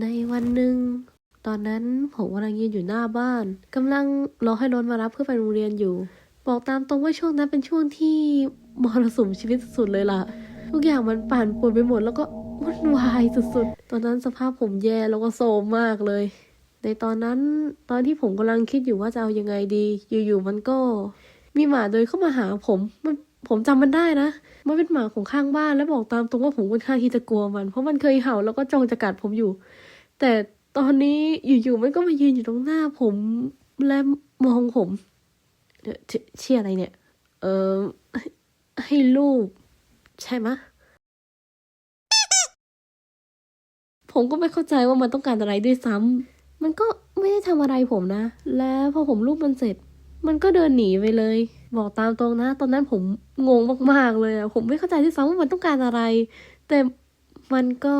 ในวันหนึ่งตอนนั้นผมกำลังยืนอยู่หน้าบ้านกำลังรอให้รถมารับเพื่อไปโรงเรียนอยู่ บอกตามตรงว่าช่วงนั้นเป็นช่วงที่มรสุมชีวิตสุดเลยล่ะ ทุกอย่างมันปั่นป่วนไปหมดแล้วก็วุ่นวายสุดๆ ตอนนั้นสภาพผมแย่แล้วก็โซมมากเลย ในตอนนั้นตอนที่ผมกำลังคิดอยู่ว่าจะเอายังไงดี อยู่ๆมันก็ มีหมาเดินเข้ามาหาผมมัน ผมจำมันได้นะมันเป็นหมาของข้างบ้านและบอกตามตรงว่าผมค่อนข้างที่จะกลัวมัน เพราะมันเคยเห่าแล้วก็จ้องจะกัดผมอยู่ แต่ตอนนี้อยู่ๆมันก็มายืนอยู่ตรงหน้าผมและมองผมเชื่อชื่อะไรเนี่ย เออให้ให้ลูกใช่ไหมผมก็ไม่เข้าใจว่ามันต้องการอะไรด้วยซ้ำมันก็ไม่ได้ทำอะไรผมนะ แล้วพอผมรูปมันเสร็จ มันก็เดินหนีไปเลย บอกตามตรงนะ ตอนนั้นผมงงมากๆเลยอะผมไม่เข้าใจด้วยซ้ำว่ามันต้องการอะไร แต่มันก็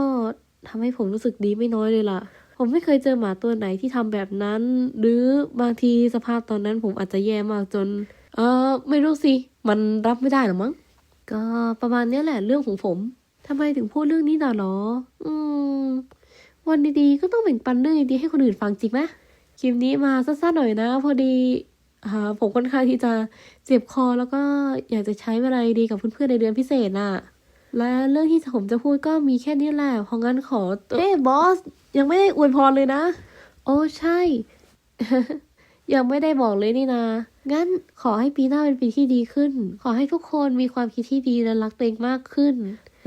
ทำให้ผมรู้สึกดีไม่น้อยเลยล่ะ ผมไม่เคยเจอหมาตัวไหนที่ทำแบบนั้น หรือบางทีสภาพตอนนั้นผมอาจจะแย่มากจน เออไม่รู้สิ มันรับไม่ได้หรอมั้ง ก็ประมาณนี้แหละเรื่องของผมทำไมถึงพูดเรื่องนี้น่ะหรอ อืม วันดีๆก็ต้องแบ่งปันเรื่องดีๆให้คนอื่นฟังจริงไหมคลิปนี้มาสั้นๆหน่อยนะ พอดี อ่าผมค่อนข้างที่จะเจ็บคอแล้วก็อยากจะใช้เวลาดีๆกับเพื่อนๆในเดือนพิเศษน่ะ และเรื่องที่ผมจะพูดก็มีแค่นี้แหละเพราะงั้นขอเอ้บอส ยังไม่ได้อวยพรเลยนะ โอ้ใช่ ยังไม่ได้บอกเลยนี่นะงั้นขอให้ปีหน้าเป็นปีที่ดีขึ้น ขอให้ทุกคนมีความคิดที่ดีและรักตัวเองมากขึ้น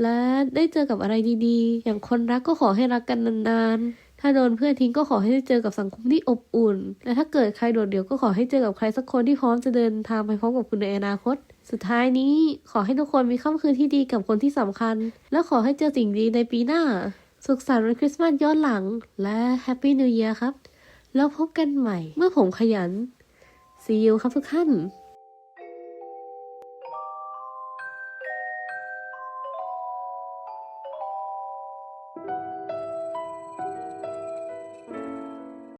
และได้เจอกับอะไรดีๆ อย่างคนรักก็ขอให้รักกันนานๆ ถ้าโดนเพื่อนทิ้งก็ขอให้ได้เจอกับสังคมที่อบอุ่น และถ้าเกิดใครโดดเดี่ยวก็ขอให้เจอกับใครสักคนที่พร้อมจะเดินทางไปพร้อมกับคุณในอนาคต สุดท้ายนี้ขอให้ทุกคนมีค่ำคืนที่ดีกับคนที่สำคัญ และขอให้เจอสิ่งดีในปีหน้า สุขสันต์วันคริสต์มาสย้อนหลัง และแฮปปี้นิว e ย r ครับ แล้วพบกันใหม่เมื่อผมขยัน See you ครับทุกท่าน